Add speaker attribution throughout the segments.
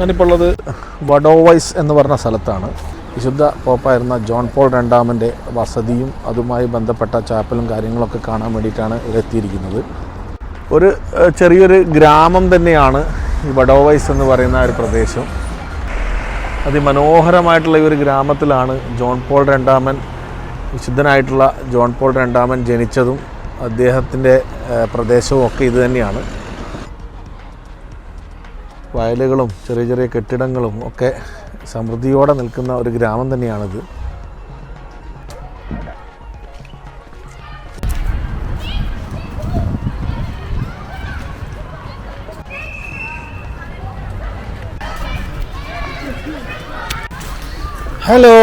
Speaker 1: ഞാനിപ്പോൾ ഉള്ളത് വഡോവൈസ് എന്ന് പറഞ്ഞ സ്ഥലത്താണ്. വിശുദ്ധ പോപ്പായിരുന്ന ജോൺ പോൾ രണ്ടാമന്റെ വസതിയും അതുമായി ബന്ധപ്പെട്ട ചാപ്പലും കാര്യങ്ങളൊക്കെ കാണാൻ വേണ്ടിയിട്ടാണ് ഇതെത്തിയിരിക്കുന്നത് ഒരു ചെറിയൊരു ഗ്രാമം തന്നെയാണ് ഈ വഡോവൈസ് എന്ന് പറയുന്ന ഒരു പ്രദേശം. അതിമനോഹരമായിട്ടുള്ള ഈ ഒരു ഗ്രാമത്തിലാണ് ജോൺ പോൾ രണ്ടാമൻ വിശുദ്ധനായിട്ടുള്ള ജോൺ പോൾ രണ്ടാമൻ ജനിച്ചതും അദ്ദേഹത്തിന്റെ പ്രദേശവും ഒക്കെ ഇത് തന്നെയാണ്. വയലുകളും ചെറിയ ചെറിയ കെട്ടിടങ്ങളും ഒക്കെ സമൃദ്ധിയോടെ നിൽക്കുന്ന ഒരു ഗ്രാമം തന്നെയാണിത്. ഹലോ.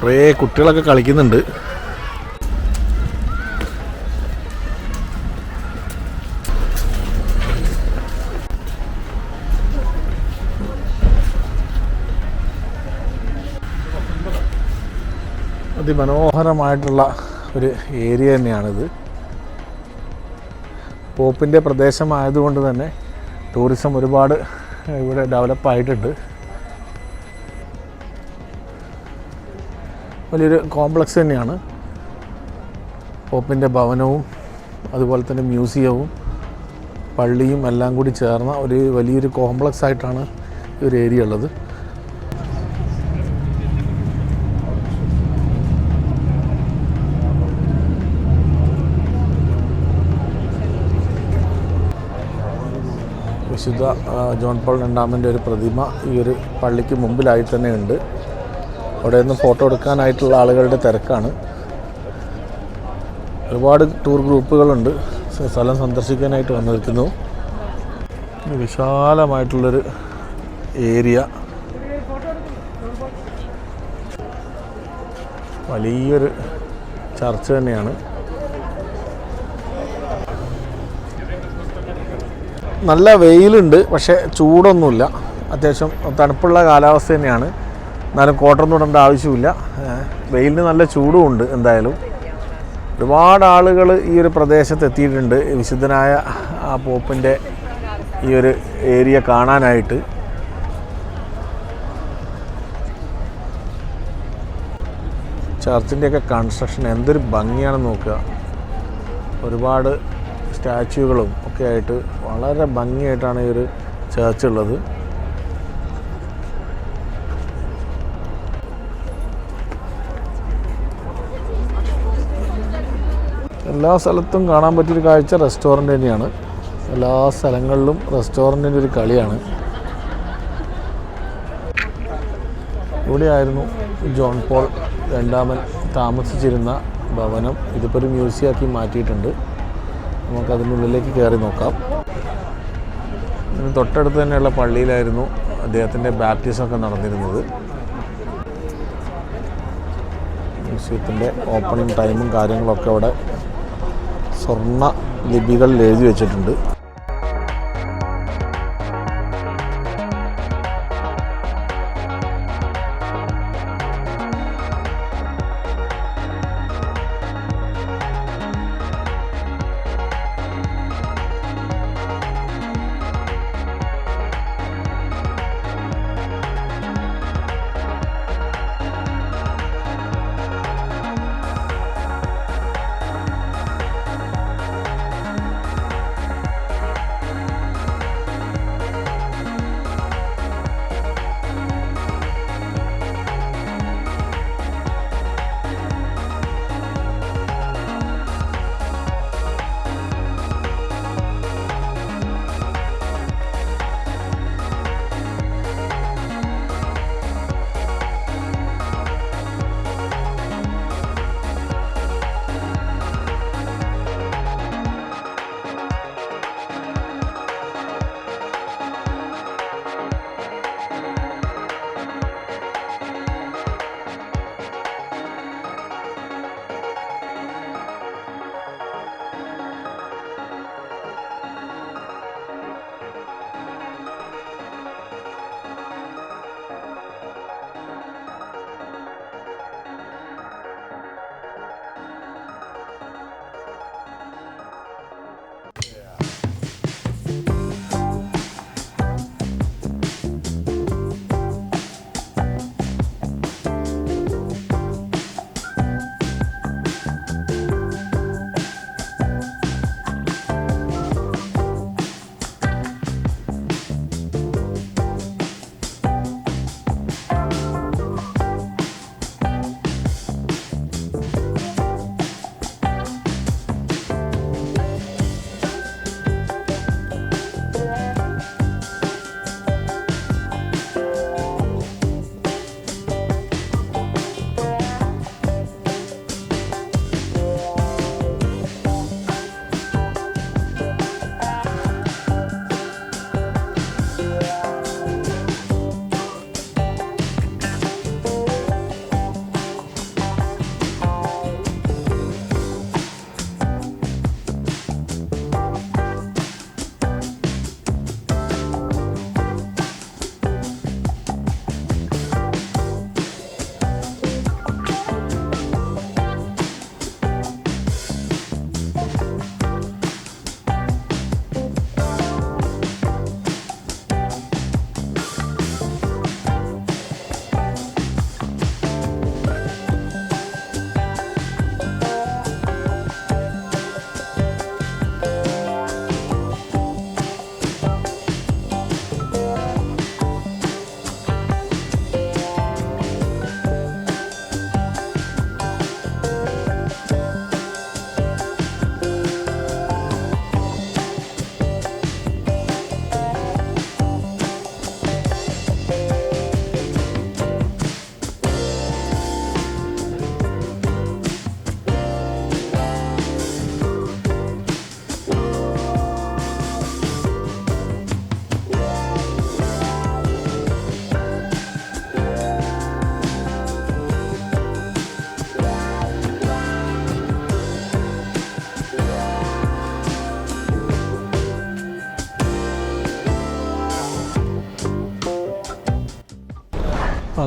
Speaker 1: കുറേ കുട്ടികളൊക്കെ കളിക്കുന്നുണ്ട്. അതിമനോഹരമായിട്ടുള്ള ഒരു ഏരിയ തന്നെയാണിത്. പോപ്പിന്റെ പ്രദേശമായതുകൊണ്ട് തന്നെ ടൂറിസം ഒരുപാട് ഇവിടെ ഡെവലപ്പായിട്ടുണ്ട് വലിയൊരു കോംപ്ലക്സ് തന്നെയാണ്. പോപ്പിന്റെ ഭവനവും അതുപോലെ തന്നെ മ്യൂസിയവും പള്ളിയും എല്ലാം കൂടി ചേർന്ന ഒരു വലിയൊരു കോംപ്ലക്സ് ആയിട്ടാണ് ഈ ഒരു ഏരിയ ഉള്ളത്. വിശുദ്ധ ജോൺ പോൾ രണ്ടാമന്റെ ഒരു പ്രതിമ ഈ ഒരു പള്ളിക്ക് മുമ്പിലായി തന്നെ ഉണ്ട്. അവിടെ നിന്ന് ഫോട്ടോ എടുക്കാനായിട്ടുള്ള ആളുകളുടെ തിരക്കാണ്. ഒരുപാട് ടൂർ ഗ്രൂപ്പുകളുണ്ട്. സ്ഥലം സന്ദർശിക്കാനായിട്ട് വന്നിരിക്കുന്നു വിശാലമായിട്ടുള്ളൊരു ഏരിയ. വലിയൊരു ചർച്ച തന്നെയാണ്. നല്ല വെയിലുണ്ട് പക്ഷേ ചൂടൊന്നുമില്ല. അത്യാവശ്യം തണുപ്പുള്ള കാലാവസ്ഥ തന്നെയാണ്. എന്നാലും കോട്ടൊന്നും ഇടേണ്ട ആവശ്യമില്ല. വെയിലിന് നല്ല ചൂടും ഉണ്ട് എന്തായാലും. ഒരുപാട് ആളുകൾ ഈ ഒരു പ്രദേശത്ത് എത്തിയിട്ടുണ്ട്. വിശുദ്ധനായ ആ പോപ്പിന്റെ ഈ ഒരു ഏരിയ കാണാനായിട്ട്. ചർച്ചിന്റെയൊക്കെ കൺസ്ട്രക്ഷൻ എന്തൊരു ഭംഗിയാണെന്ന് നോക്കുക. ഒരുപാട് സ്റ്റാച്യുകളും ഒക്കെ ആയിട്ട് വളരെ ഭംഗിയായിട്ടാണ് ഈ ഒരു ചേർച്ച് ഉള്ളത്. എല്ലാ സ്ഥലത്തും കാണാൻ പറ്റിയൊരു കാഴ്ച റെസ്റ്റോറന്റ് തന്നെയാണ്. എല്ലാ സ്ഥലങ്ങളിലും റെസ്റ്റോറന്റിന്റെ ഒരു കളിയാണ്. ഇവിടെയായിരുന്നു ജോൺ പോൾ രണ്ടാമൻ താമസിച്ചിരുന്ന ഭവനം. ഇതിപ്പോൾ ഒരു മ്യൂസിയമാക്കി മാറ്റിയിട്ടുണ്ട്. നമുക്ക് ഉള്ളിലേക്ക് കയറി നോക്കാം. ഇതിന് തൊട്ടടുത്ത് തന്നെയുള്ള പള്ളിയിലായിരുന്നു അദ്ദേഹത്തിന്റെ ബാപ്റ്റിസം ഒക്കെ നടന്നിരുന്നത്. മ്യൂസിയത്തിന്റെ ഓപ്പണിംഗ് ടൈമും കാര്യങ്ങളൊക്കെ അവിടെ സ്വർണ ലിപികളിൽ എഴുതി വെച്ചിട്ടുണ്ട്.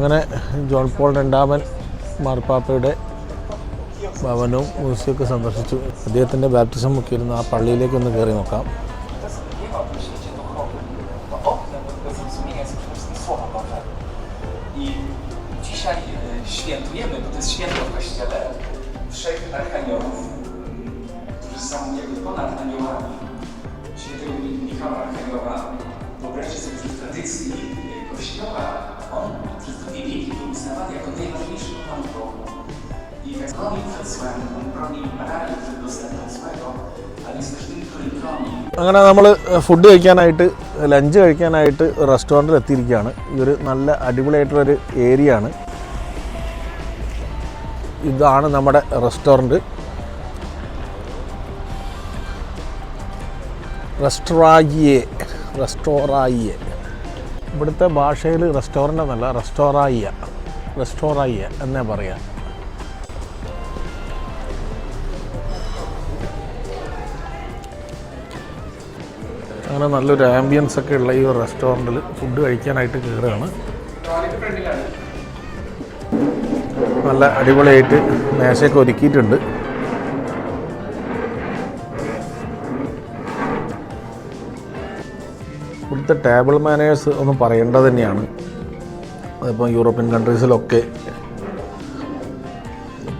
Speaker 1: അങ്ങനെ ജോൺ പോൾ രണ്ടാമൻ മാർപ്പാപ്പയുടെ ഭവനവും മ്യൂസിയൊക്കെ സന്ദർശിച്ചു. അദ്ദേഹത്തിന്റെ ബാപ്റ്റിസം ഒക്കെ മുക്കിയിരുന്നു ആ പള്ളിയിലേക്ക് ഒന്ന് കയറി നോക്കാം.
Speaker 2: Wreszcie sobie w tradycji
Speaker 1: അങ്ങനെ നമ്മൾ ഫുഡ് കഴിക്കാനായിട്ട് ലഞ്ച് കഴിക്കാനായിട്ട് റെസ്റ്റോറന്റിൽ എത്തിയിരിക്കുകയാണ്. ഈ ഒരു നല്ല അടിപൊളിയായിട്ടുള്ളൊരു ഏരിയ ആണ്. ഇതാണ് നമ്മുടെ റെസ്റ്റോറന്റ് റെസ്റ്റോറായിയെ റെസ്റ്റോറായിയെ ഇവിടുത്തെ ഭാഷയിൽ റെസ്റ്റോറന്റ് എന്നല്ല റെസ്റ്റോറായിയ റെസ്റ്റോറായിയ എന്നേ പറയാം. അങ്ങനെ നല്ലൊരു ആംബിയൻസ് ഒക്കെ ഉള്ള ഈ ഒരു റെസ്റ്റോറന്റിൽ ഫുഡ് കഴിക്കാനായിട്ട് കയറുകയാണ് നല്ല അടിപൊളിയായിട്ട് മേശയൊക്കെ ഒരുക്കിയിട്ടുണ്ട്. ഇവിടുത്തെ ടേബിൾ മാനേഴ്സ് ഒന്നും പറയേണ്ടത് തന്നെയാണ്. അതിപ്പോൾ യൂറോപ്യൻ കൺട്രീസിലൊക്കെ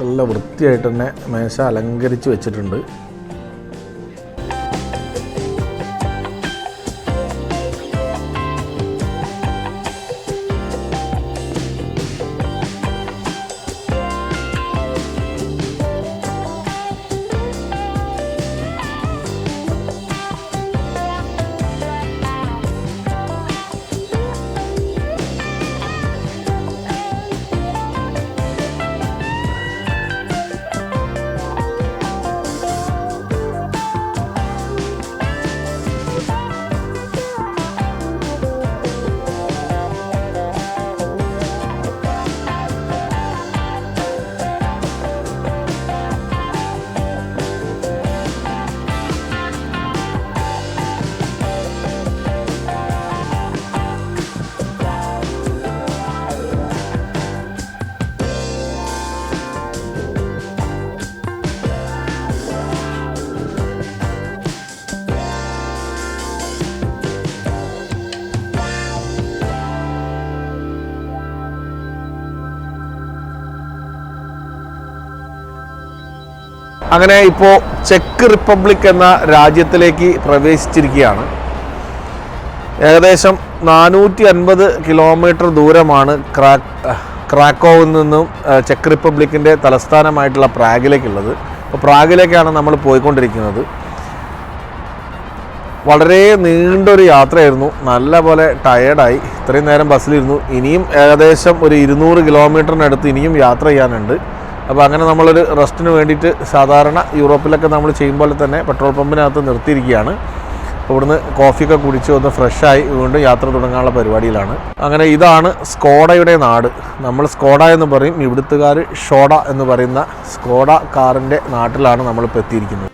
Speaker 1: നല്ല വൃത്തിയായിട്ട് തന്നെ മേശ അലങ്കരിച്ച് വെച്ചിട്ടുണ്ട്. അങ്ങനെ ഇപ്പോൾ ചെക്ക് റിപ്പബ്ലിക് എന്ന രാജ്യത്തിലേക്ക് പ്രവേശിച്ചിരിക്കുകയാണ്. ഏകദേശം നാനൂറ്റി അൻപത് കിലോമീറ്റർ ദൂരമാണ് ക്രാക് ക്രാക്കോവിൽ നിന്നും ചെക്ക് റിപ്പബ്ലിക്കിന്റെ തലസ്ഥാനമായിട്ടുള്ള പ്രാഗിലേക്കുള്ളത്. അപ്പോൾ പ്രാഗിലേക്കാണ് നമ്മൾ പോയിക്കൊണ്ടിരിക്കുന്നത്. വളരെ നീണ്ടൊരു യാത്രയായിരുന്നു. നല്ല പോലെ ടയേർഡായി ഇത്രയും നേരം ബസ്സിലിരുന്നു. ഇനിയും ഏകദേശം ഒരു ഇരുന്നൂറ് കിലോമീറ്ററിനടുത്ത് ഇനിയും യാത്ര ചെയ്യാനുണ്ട്. അപ്പോൾ അങ്ങനെ നമ്മളൊരു റെസ്റ്റിന് വേണ്ടിയിട്ട് സാധാരണ യൂറോപ്പിലൊക്കെ നമ്മൾ ചെയ്യുമ്പോൾ തന്നെ പെട്രോൾ പമ്പിനകത്ത് നിർത്തിയിരിക്കുകയാണ്. ഇവിടുന്ന് കോഫിയൊക്കെ കുടിച്ച് ഒന്ന് ഫ്രഷായി വീണ്ടും യാത്ര തുടങ്ങാനുള്ള പരിപാടിയിലാണ്. അങ്ങനെ ഇതാണ് സ്കോഡയുടെ നാട്. നമ്മൾ സ്കോഡ എന്ന് പറയും. ഇവിടുത്തുകാർ ഷോഡ എന്ന് പറയുന്ന സ്കോഡ കാറിന്റെ നാട്ടിലാണ് നമ്മളിപ്പോൾ എത്തിയിരിക്കുന്നത്.